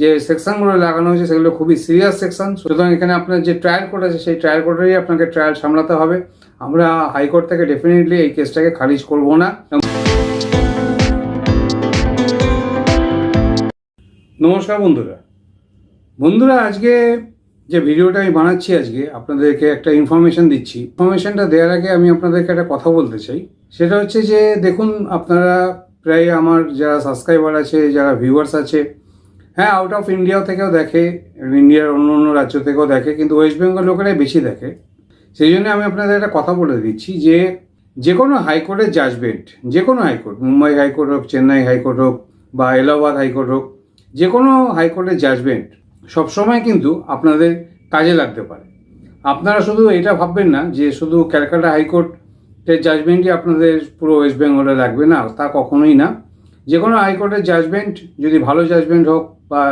যে সেকশনগুলো লাগানো হয়েছে, সেগুলো খুবই সিরিয়াস সেকশন সুতরাং এখানে আপনার যে ট্রায়াল কোর্ট আছে, সেই ট্রায়াল কোর্টেরই আপনাকে ট্রায়াল সামলাতে হবে। আমরা হাইকোর্ট থেকে ডেফিনেটলি এই কেসটাকে খারিজ করব না। নমস্কার বন্ধুরা। বন্ধুরা, আজকে যে ভিডিওটা আমি বানাচ্ছি আজকে, আপনাদেরকে একটা ইনফরমেশন দিচ্ছি। ইনফরমেশনটা দেওয়ার আগে আমি আপনাদেরকে একটা কথা বলতে চাই। সেটা হচ্ছে যে, দেখুন, আপনারা প্রায় আমার যারা সাবস্ক্রাইবার আছে, যারা ভিউয়ার্স আছে হ্যাঁ আউট অফ ইন্ডিয়া থেকেও দেখে ইন্ডিয়ার অন্য অন্য রাজ্য থেকেও দেখে, কিন্তু ওয়েস্ট বেঙ্গল লোকেরাই বেশি দেখে। সেই জন্য আমি আপনাদের একটা কথা বলে দিচ্ছি যে যে কোনো হাইকোর্টের জাজমেন্ট যে কোনো হাইকোর্ট মুম্বাই হাইকোর্ট হোক চেন্নাই হাইকোর্ট হোক, বা এলাহাবাদ হাইকোর্ট হোক, যে কোনো হাইকোর্টের জাজমেন্ট সবসময় কিন্তু আপনাদের কাজে লাগতে পারে। আপনারা শুধু এটা ভাববেন না যে, শুধু ক্যালকাটা হাইকোর্টের জাজমেন্টই আপনাদের পুরো ওয়েস্ট বেঙ্গলে লাগবে না, তা কখনোই না। যে কোনো হাইকোর্টের জাজমেন্ট যদি ভালো জাজমেন্ট হোক বা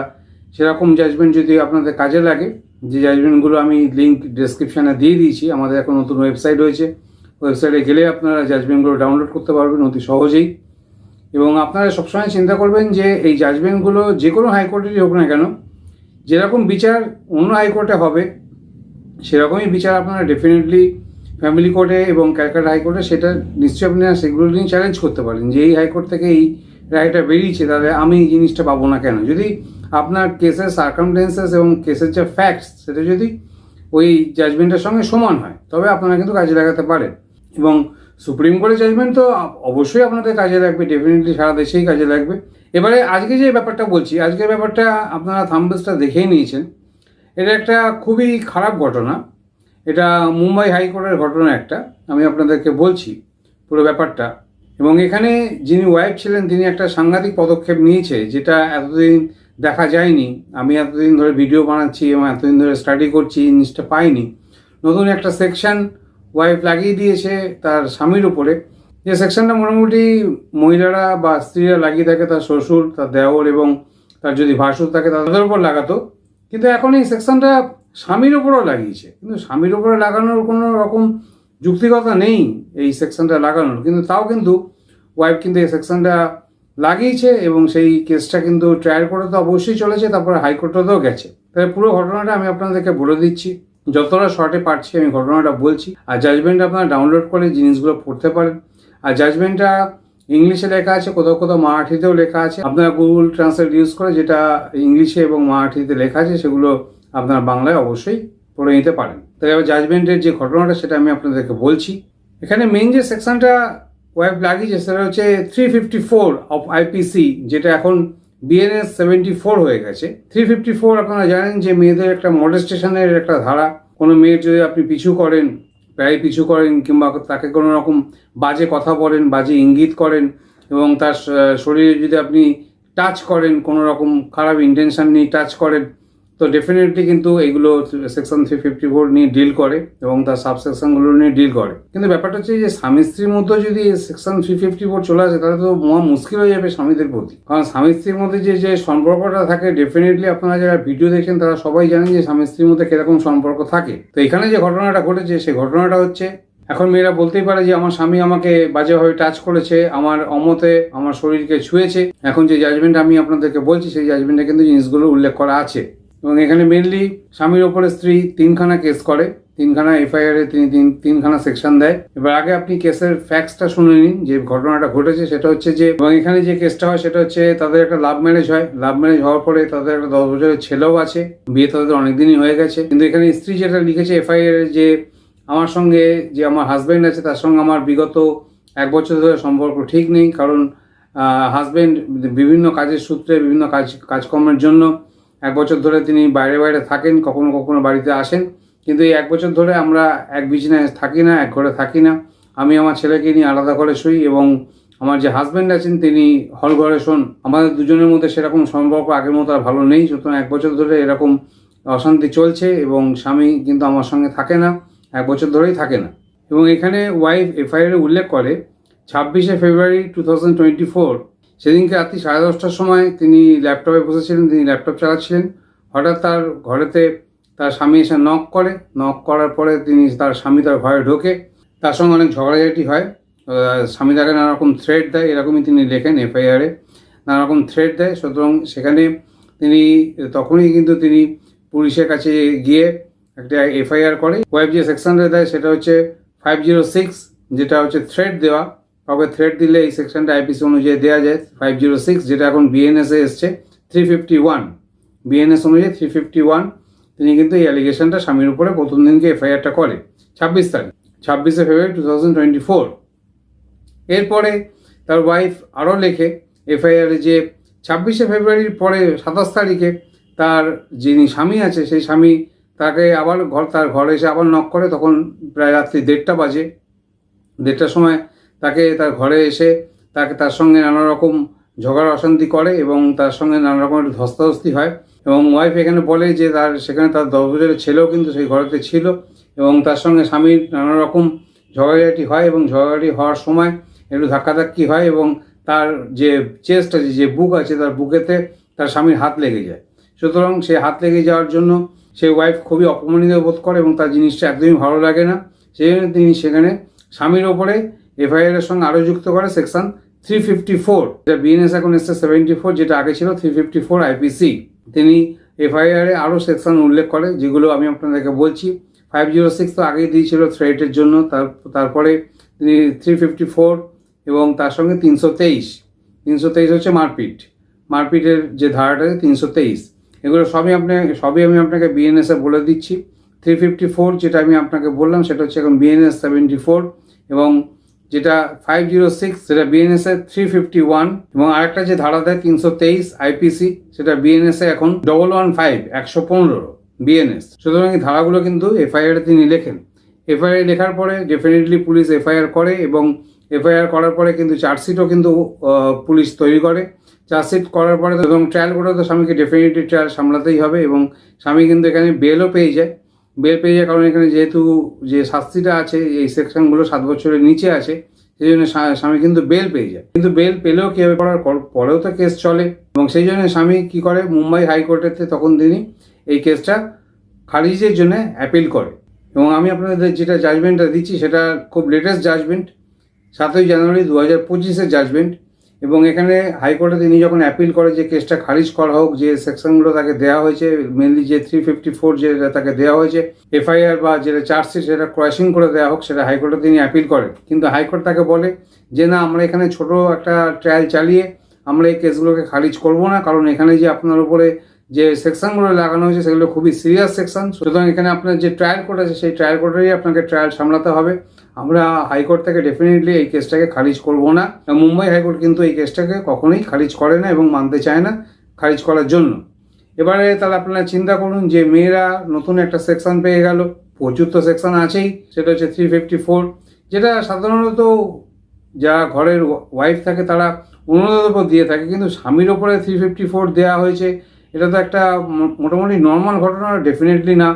সেরকম জাজমেন্ট যদি আপনাদের কাজে লাগে, যে জাজমেন্টগুলো আমি লিঙ্ক ডেসক্রিপশানে দিয়ে দিয়েছি, আমাদের এখন নতুন ওয়েবসাইট হয়েছে ওয়েবসাইটে গেলে আপনারা জাজমেন্টগুলো ডাউনলোড করতে পারবেন অতি সহজেই। এবং আপনারা সবসময় চিন্তা করবেন যে এই জাজমেন্টগুলো যে কোনো হাইকোর্টেরই হোক না কেন, যেরকম বিচার অন্য হাইকোর্টে হবে, সেরকমই বিচার আপনারা ডেফিনেটলি ফ্যামিলি কোর্টে এবং ক্যালকাটা হাইকোর্টে সেটা নিশ্চয়ই আপনারা সেগুলো নিয়ে চ্যালেঞ্জ করতে পারেন, যে এই হাইকোর্ট থেকে এই রায়টা বেরিয়েছে, তাহলে আমি এই জিনিসটা পাবো না কেন? যদি আপনার কেসের সার্কামটেন্সেস এবং কেসের যে ফ্যাক্টস সেটা যদি ওই জাজমেন্টের সঙ্গে সমান হয়, তবে আপনারা কিন্তু কাজে লাগাতে পারেন। এবং সুপ্রিম কোর্টের জাজমেন্ট তো অবশ্যই আপনাদের কাজে লাগবে ডেফিনেটলি সারা দেশেই কাজে লাগবে। এবারে আজকে যে ব্যাপারটা বলছি আজকের ব্যাপারটা আপনারা থাম্বেলসটা দেখেই নিয়েছেন। এটা একটা খুবই খারাপ ঘটনা। এটা মুম্বাই হাইকোর্টের ঘটনা একটা। আমি আপনাদেরকে বলছি পুরো ব্যাপারটা। এবং এখানে যিনি ওয়াইফ ছিলেন, তিনি একটা সাংঘাতিক পদক্ষেপ নিয়েছে, যেটা এতদিন দেখা যায়নি। আমি এতদিন ধরে ভিডিও বানাচ্ছি এবং এতদিন ধরে স্টাডি করছি জিনিসটা পাইনি। নতুন একটা সেকশন ওয়াইফ লাগিয়ে দিয়েছে তার স্বামীর উপরে। যে সেকশনটা মোটামুটি মহিলারা বা স্ত্রীরা লাগিয়ে থাকে, তার শ্বশুর, তার দেওর এবং তার যদি ভাসুর থাকে তাদের উপর লাগাতো। কিন্তু এখন এই সেকশনটা স্বামীর ওপরও লাগিয়েছে। কিন্তু স্বামীর ওপরে লাগানোর কোনো রকম যুক্তিকতা নেই এই সেকশনটা লাগানোর, কিন্তু তাও কিন্তু ওয়াইফ কিন্তু এই সেকশনটা লাগিয়েছে এবং সেই কেসটা কিন্তু ট্রায়াল করে তো অবশ্যই চলেছে, তারপরে হাইকোর্টেও গেছে। তাহলে পুরো ঘটনাটা আমি আপনাদেরকে বলে দিচ্ছি, যতটা শর্টে পারছি আমি ঘটনাটা বলছি, আর জাজমেন্ট আপনারা ডাউনলোড করে জিনিসগুলো পড়তে পারেন। আর জাজমেন্টটা ইংলিশে লেখা আছে, কোথাও কোথাও মারাঠিতেও লেখা আছে। আপনারা গুগল ট্রান্সলেট ইউজ করে যেটা ইংলিশে এবং মারাঠিতে লেখা আছে, সেগুলো আপনারা বাংলায় অবশ্যই পড়ে নিতে পারেন। তাই এবার জাজমেন্টের যে ঘটনাটা সেটা আমি আপনাদেরকে বলছি। এখানে মেন যে সেকশনটা ওয়েব লাগিয়েছে সেটা হচ্ছে three fifty four of IPC যেটা এখন বিএনএস সেভেন্টি ফোর হয়ে গেছে। থ্রি ফিফটি ফোর আপনারা জানেন যে মেয়েদের একটা মডেস্টেশনের একটা ধারা। কোনো মেয়ের যদি আপনি পিছু করেন, প্রায় পিছু করেন, কিংবা তাকে কোনো রকম বাজে কথা বলেন, বাজে ইঙ্গিত করেন, এবং তার শরীরে যদি আপনি টাচ করেন, কোনো রকম খারাপ ইন্টেনশন নিয়ে টাচ করেন তো ডেফিনেটলি কিন্তু এইগুলো সেকশন থ্রি ফিফটি ফোর নিয়ে ডিল করে এবং তার সাব সেকশনগুলো নিয়ে ডিল করে। কিন্তু ব্যাপারটা হচ্ছে যে স্বামী স্ত্রীর মধ্যে যদি সেকশন থ্রি ফিফটি ফোর চলে আসে, তাহলে তো মহা মুশকিল হয়ে যাবে স্বামীদের প্রতি। কারণ স্বামী স্ত্রীর মধ্যে যে যে সম্পর্কটা থাকে ডেফিনেটলি আপনারা যারা ভিডিও দেখছেন তারা সবাই জানেন যে স্বামী স্ত্রীর মধ্যে কীরকম সম্পর্ক থাকে। তো এখানে যে ঘটনাটা ঘটেছে, সেই ঘটনাটা হচ্ছে, এখন মেয়েরা বলতেই পারে যে আমার স্বামী আমাকে বাজেভাবে টাচ করেছে, আমার অমতে আমার শরীরকে ছুঁয়েছে। এখন যে জাজমেন্ট আমি আপনাদেরকে বলছি, সেই জাজমেন্টে কিন্তু জিনিসগুলো উল্লেখ করা আছে। এবং এখানে মেনলি স্বামীর ওপরে স্ত্রী তিনখানা কেস করে। তিনখানা এফআইআর এ তিনি তিন, তিনখানা সেকশন দেয়। এবার আগে আপনি কেসের ফ্যাক্সটা শুনে নিন, যে ঘটনাটা ঘটেছে, সেটা হচ্ছে যে, এবং এখানে যে কেসটা হয়, সেটা হচ্ছে তাদের একটা লাভ ম্যারেজ হয়। লাভ ম্যারেজ হওয়ার পরে তাদের একটা দশ বছরের ছেলেও আছে। বিয়ে তাদের অনেকদিনই হয়ে গেছে। কিন্তু এখানে স্ত্রী যেটা লিখেছে এফআইআর যে, আমার সঙ্গে যে আমার হাজব্যান্ড আছে, তার সঙ্গে আমার বিগত এক বছর ধরে সম্পর্ক ঠিক নেই। কারণ হাজব্যান্ড বিভিন্ন কাজের সূত্রে, বিভিন্ন কাজ, কাজকর্মের জন্য এক বছর ধরে তিনি বাইরে বাইরে থাকেন, কখনো কখনো বাড়িতে আসেন। কিন্তু এই এক বছর ধরে আমরা এক বিছানায় থাকি না, এক ঘরে থাকি না। আমি আমার ছেলেকে নিয়ে আলাদা ঘরে শুই এবং আমার যে হাজব্যান্ড আছেন, তিনি হল ঘরে শোন। আমাদের দুজনের মধ্যে সেরকম সম্পর্ক আগের মতো আর ভালো নেই। সুতরাং এক বছর ধরে এরকম অশান্তি চলছে এবং স্বামী কিন্তু আমার সঙ্গে থাকে না, এক বছর ধরেই থাকে না। এবং এখানে ওয়াইফ এফআইআর উল্লেখ করে, ছাব্বিশে February two thousand twenty four সেদিনকে রাত্রি সাড়ে দশটার সময় তিনি ল্যাপটপে বসেছিলেন, তিনি ল্যাপটপ চালাচ্ছিলেন। হঠাৎ তার ঘরেতে তার স্বামী এসে নক করে। নক করার পরে তিনি তার স্বামী তার ঘরে ঢোকে। তার সঙ্গে অনেক ঝগড়াঝাটি হয়। স্বামী তাকে নানা রকম থ্রেট দেয়, এরকমই তিনি লেখেন এফআইআরে নানা রকম থ্রেট দেয়। সুতরাং সেখানে তিনি, তখনই কিন্তু তিনি পুলিশের কাছে গিয়ে একটা এফআইআর করে। ওয়েব যে সেকশনটা দেয়, সেটা হচ্ছে ফাইভ জিরো সিক্স যেটা হচ্ছে থ্রেড দেওয়া। কাউকে থ্রেড দিলে এই সেকশনটা আইপিসি অনুযায়ী দেওয়া যায় ফাইভ জিরো সিক্স যেটা এখন বিএনএসে এসছে থ্রি ফিফটি ওয়ান বিএনএস অনুযায়ী থ্রি ফিফটি ওয়ান তিনি কিন্তু এই অ্যালিগেশনটা স্বামীর উপরে প্রথম দিনকে এফআইআরটা করে, ছাব্বিশ তারিখ, ছাব্বিশে February two thousand twenty four এরপরে তার ওয়াইফ আরও লেখে এফআইআরে যে ছাব্বিশে ফেব্রুয়ারির পরে সাতাশ তারিখে তার যিনি স্বামী আছে, সেই স্বামী তাকে আবার ঘর, তার ঘরে এসে আবার নক করে, তখন প্রায় রাত্রি দেড়টা বাজে। দেড়টার সময় তাকে তার ঘরে এসে তাকে তার সঙ্গে নানা রকম ঝগড়া অশান্তি করে এবং তার সঙ্গে নানা রকমের ধস্তাধস্তি হয় এবং ওয়াইফ এখানে বলে যে তার সেখানে তার দশ বছরের ছেলেও কিন্তু সেই ঘরেতে ছিল এবং তার সঙ্গে স্বামীর নানা রকম ঝগড়াঝাটি হয় এবং ঝগড়াঝাটি হওয়ার সময় একটু ধাক্কাধাক্কি হয় এবং তার যে চেস্ট আছে, যে বুক আছে তার বুকেতে তার স্বামীর হাত লেগে যায়। সুতরাং সে হাত লেগে যাওয়ার জন্য সেই ওয়াইফ খুবই অপমানিত বোধ করে এবং তার জিনিসটা একদমই ভালো লাগে না। সেই জন্য তিনি সেখানে স্বামীর ওপরে এফআইআর এর সঙ্গে আরও যুক্ত করে সেকশন থ্রি ফিফটি ফোর যেটা বিএনএস এখন এসছে সেভেন্টি ফোর যেটা আগে ছিল থ্রি ফিফটি ফোর আইপিসি তিনি এফআইআর এ আরও সেকশন উল্লেখ করে, যেগুলো আমি আপনাদেরকে বলছি। ফাইভ জিরো সিক্স তো আগেই দিয়েছিল থ্রেটের জন্য, তার, তারপরে তিনি থ্রি ফিফটি ফোর এবং তার সঙ্গে তিনশো তেইশ। তিনশো তেইশ হচ্ছে মারপিট। মারপিটের যে ধারাটা তিনশো তেইশ। এগুলো সবই আপনাকে সবই আমি আপনাকে বিএনএসে বলে দিচ্ছি। থ্রি ফিফটি ফোর যেটা আমি আপনাকে বললাম, সেটা হচ্ছে এখন বিএনএস সেভেন্টি ফোর এবং যেটা ফাইভ জিরো সিক্স সেটা বিএনএস এর থ্রি ফিফটি ওয়ান এবং আরেকটা যে ধারা দেয় তিনশো তেইশ আইপিসি সেটা বিএনএস এ এখন ডবল ওয়ান ফাইভ একশো পনেরো বিএনএস সুতরাং এই ধারাগুলো কিন্তু এফআইআর তিনি লেখেন। এফআইআর লেখার পরে ডেফিনেটলি পুলিশ এফআইআর করে, এবং এফআইআর করার পরে কিন্তু চার্জশিটও কিন্তু পুলিশ তৈরি করে। চার্জশিট করার পরে এবং ট্রায়াল করে তো স্বামীকে ডেফিনেটলি ট্রায়াল সামলাতেই হবে, এবং স্বামী কিন্তু এখানে বেলও পেয়ে যায়। বেল পেয়ে যায়, কারণ এখানে যেহেতু যে শাস্তিটা আছে, এই সেকশনগুলো সাত বছরের নিচে আছে, সেই জন্য স্বামী কিন্তু বেল পেয়ে যায়। কিন্তু বেল পেলেও কেউ করার পর- পরেও তো কেস চলে। এবং সেই জন্য স্বামী কি করে? মুম্বাই হাইকোর্টেতে তখন তিনি এই কেসটা খারিজের জন্য অ্যাপিল করে। এবং আমি আপনাদের যেটা জাজমেন্টটা দিচ্ছি, সেটা খুব লেটেস্ট জাজমেন্ট সাতই জানুয়ারি দু হাজার পঁচিশের জাজমেন্ট এবং এখানে হাইকোর্টে তিনি যখন অ্যাপিল করে যে কেসটা খারিজ করা হোক, যে সেকশনগুলো তাকে দেওয়া হয়েছে মেনলি যে থ্রি ফিফটি ফোর যেটা তাকে দেওয়া হয়েছে এফআইআর বা যেটা চার্জশিট সেটা ক্রসিং করে দেওয়া হোক, সেটা হাইকোর্টে তিনি অ্যাপিল করেন। কিন্তু হাইকোর্ট তাকে বলে যে, না, আমরা এখানে ছোট একটা ট্রায়াল চালিয়ে আমরা এই কেসগুলোকে খারিজ করব না, কারণ এখানে যে আপনার উপরে যে সেকশনগুলো লাগানো হয়েছে, সেগুলো খুবই সিরিয়াস সেকশন সুতরাং এখানে আপনার যে ট্রায়াল কোর্ট আছে, সেই ট্রায়াল কোর্টেরই আপনাকে ট্রায়াল সামলাতে হবে। আমরা হাইকোর্ট থেকে ডেফিনেটলি এই কেসটাকে খারিজ করব না। মুম্বাই হাইকোর্ট কিন্তু এই কেসটাকে কখনোই খারিজ করে না এবং মানতে চায় না খারিজ করার জন্য। এবারে তাহলে আপনারা চিন্তা করুন যে মেয়েরা নতুন একটা সেকশন পেয়ে গেল, প্রচুর তো সেকশন আছেই, সেটা হচ্ছে থ্রি ফিফটি ফোর যেটা সাধারণত যা ঘরের ওয়াইফ থাকে তারা অন্যদের উপর দিয়ে থাকে, কিন্তু স্বামীর ওপরে থ্রি ফিফটি ফোর দেওয়া হয়েছে, এটা তো একটা মোটামুটি নর্মাল ঘটনা ডেফিনেটলি না।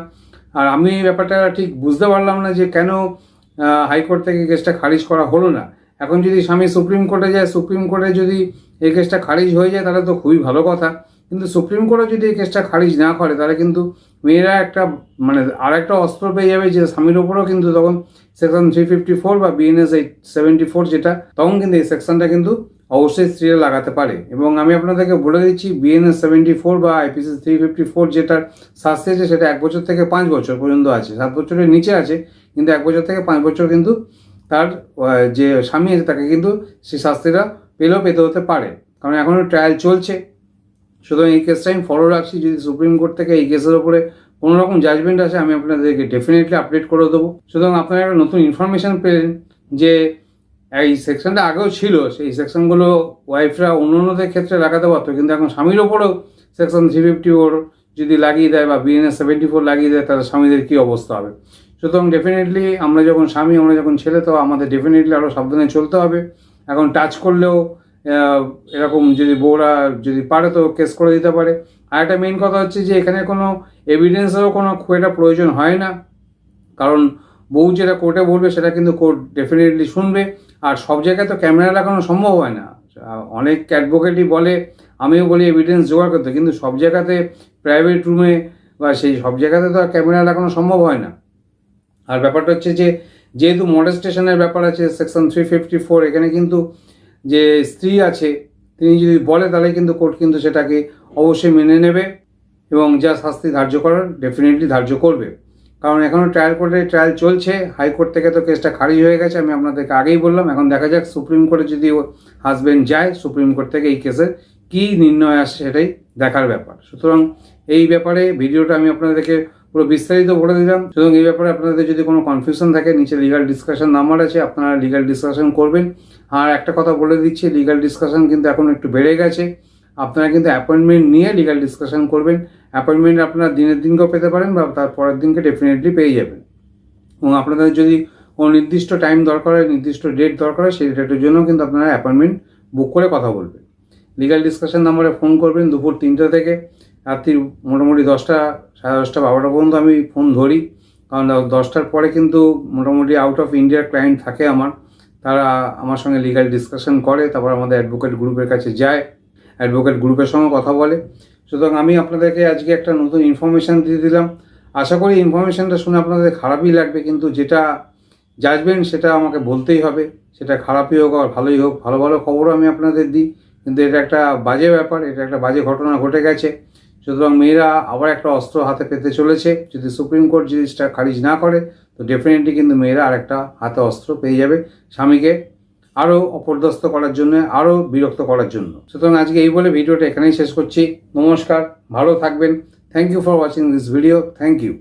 আর আমি এই ব্যাপারটা ঠিক বুঝতে পারলাম না যে কেন হাইকোর্ট থেকে কেসটা খারিজ করা হলো না। এখন যদি স্বামী সুপ্রিম কোর্টে যায়, সুপ্রিম কোর্টে যদি এই কেসটা খারিজ হয়ে যায়, তাহলে তো খুবই ভালো কথা। কিন্তু সুপ্রিম কোর্টে যদি এই কেসটা খারিজ না করে, তাহলে কিন্তু মেয়েরা একটা মানে আর একটা অস্ত্র পেয়ে যাবে যে স্বামীর ওপরেও কিন্তু তখন সেকশন থ্রি ফিফটি ফোর বা বিএনএস এইট সেভেন্টি ফোর যেটা, তখন কিন্তু এই সেকশনটা কিন্তু অবশ্যই স্ত্রীরা লাগাতে পারে। এবং আমি আপনাদেরকে বলে দিচ্ছি বিএনএস সেভেন্টি ফোর বা আইপিসি থ্রি ফিফটি ফোর যেটার শাস্তি আছে সেটা এক বছর থেকে পাঁচ বছর পর্যন্ত আছে। সাত বছরের নিচে আছে, কিন্তু এক বছর থেকে পাঁচ বছর কিন্তু তার যে স্বামী আছে, তাকে কিন্তু সেই শাস্তিটা পেলেও পেতে হতে পারে। কারণ এখনও ট্রায়াল চলছে। সুতরাং এই কেসটা আমি ফলো রাখছি। যদি সুপ্রিম কোর্ট থেকে এই কেসের ওপরে কোনো রকম জাজমেন্ট আছে আমি আপনাদেরকে ডেফিনেটলি আপডেট করে দেবো। সুতরাং আপনারা একটা নতুন ইনফরমেশন পেলেন যে এই সেকশনটা আগেও ছিল। সেই সেকশনগুলো ওয়াইফরা অন্য অন্যদের ক্ষেত্রে লাগাতে পারতো, কিন্তু এখন স্বামীর ওপরেও সেকশন থ্রি ফিফটি ওর যদি লাগিয়ে দেয় বা বিএনএস সেভেন্টি ফোর লাগিয়ে দেয়, তাহলে স্বামীদের কী অবস্থা হবে? সুতরাং ডেফিনেটলি আমরা যখন স্বামী, আমরা যখন ছেলে, তো আমাদের ডেফিনেটলি আরও সাবধানে চলতে হবে। এখন টাচ করলেও এরকম যদি বউরা যদি পারে তো কেস করে দিতে পারে। আর একটা মেইন কথা হচ্ছে যে, এখানে কোনো এভিডেন্সেরও কোনো খুব একটা প্রয়োজন হয় না। কারণ বউ যেটা কোর্টে বলবে, সেটা কিন্তু কোর্ট ডেফিনেটলি শুনবে। আর সব জায়গায় তো ক্যামেরা লাগানো সম্ভব হয় না। অনেক অ্যাডভোকেটই বলে, আমিও বলি এভিডেন্স জোগাড় করতে, কিন্তু সব জায়গাতে প্রাইভেট রুমে বা সেই সব জায়গাতে তো আর ক্যামেরা লাগানো সম্ভব হয় না। আর ব্যাপারটা হচ্ছে যে, যেহেতু মডেস্টেশনের ব্যাপার আছে সেকশন থ্রি ফিফটি ফোর এখানে কিন্তু যে স্ত্রী আছে, তিনি যদি বলে তাহলে কিন্তু কোর্ট কিন্তু সেটাকে অবশ্যই মেনে নেবে এবং যা শাস্তি ধার্য করার ডেফিনেটলি ধার্য করবে। কারণ এখনও ট্রায়াল কোর্টে ট্রায়াল চলছে হাইকোর্ট থেকে তো কেসটা খারিজ হয়ে গেছে, আমি আপনাদেরকে আগেই বললাম, এখন দেখা যাক সুপ্রিম কোর্টে যদি হাজবেন্ড যায়, সুপ্রিম কোর্ট থেকে এই কেসের কী নির্ণয় আসছে সেটাই দেখার ব্যাপার। সুতরাং এই ব্যাপারে ভিডিওটা আমি আপনাদেরকে পুরো বিস্তারিত বলে দিলাম। সুতরাং এই ব্যাপারে আপনাদের যদি কোনো কনফিউশন থাকে, নিচে লিগাল ডিসকাশন নাম্বার আছে, আপনারা লিগাল ডিসকাশন করবেন। আর একটা কথা বলে দিচ্ছি লিগাল ডিসকাশন কিন্তু এখন একটু বেড়ে গেছে। আপনারা কিন্তু অ্যাপয়েন্টমেন্ট নিয়ে লিগাল ডিসকাশন করবেন। অ্যাপয়েন্টমেন্ট আপনারা দিনের দিনকেও পেতে পারেন বা তার পরের দিনকে ডেফিনেটলি পেয়ে যাবেন। এবং আপনাদের যদি কোনো নির্দিষ্ট টাইম দরকার হয়, নির্দিষ্ট ডেট দরকার হয়, সেই ডেটের জন্য কিন্তু আপনারা অ্যাপয়েন্টমেন্ট বুক করে কথা বলবেন। লিগাল ডিসকাশন নাম্বারে ফোন করবেন দুপুর তিনটে থেকে রাত্রি মোটামুটি দশটা, সাড়ে দশটা, বারোটা পর্যন্ত আমি ফোন ধরি। কারণ দশটার পরে কিন্তু মোটামুটি আউট অফ ইন্ডিয়ার ক্লায়েন্ট থাকে আমার। তারা আমার সঙ্গে লিগাল ডিসকাশন করে, তারপর আমাদের অ্যাডভোকেট গ্রুপের কাছে যায়। অ্যাডভোকেট গ্রুপের সঙ্গে কথা বলে। সুতরাং আমি আপনাদেরকে আজকে একটা নতুন ইনফরমেশান দিয়ে দিলাম। আশা করি ইনফরমেশানটা শুনে আপনাদের খারাপই লাগবে, কিন্তু যেটা জাজবেন সেটা আমাকে বলতেই হবে। সেটা খারাপই হোক আর ভালোই হোক, ভালো ভালো খবরও আমি আপনাদের দিই। কিন্তু এটা একটা বাজে ব্যাপার, এটা একটা বাজে ঘটনা ঘটে গেছে। সুতরাং মেয়েরা আবার একটা অস্ত্র হাতে পেতে চলেছে। যদি সুপ্রিম কোর্ট জিনিসটা খারিজ না করে, তো ডেফিনেটলি কিন্তু মেয়েরা আরেকটা হাতে অস্ত্র পেয়ে যাবে। স্বামীকে আরও অপরদস্ত করার জন্য আরও বিরক্ত করার জন্য। সুতরাং আজকে এই বলে ভিডিওটা এখানেই শেষ করছি। নমস্কার, ভালো থাকবেন। Thank you for watching this video thank you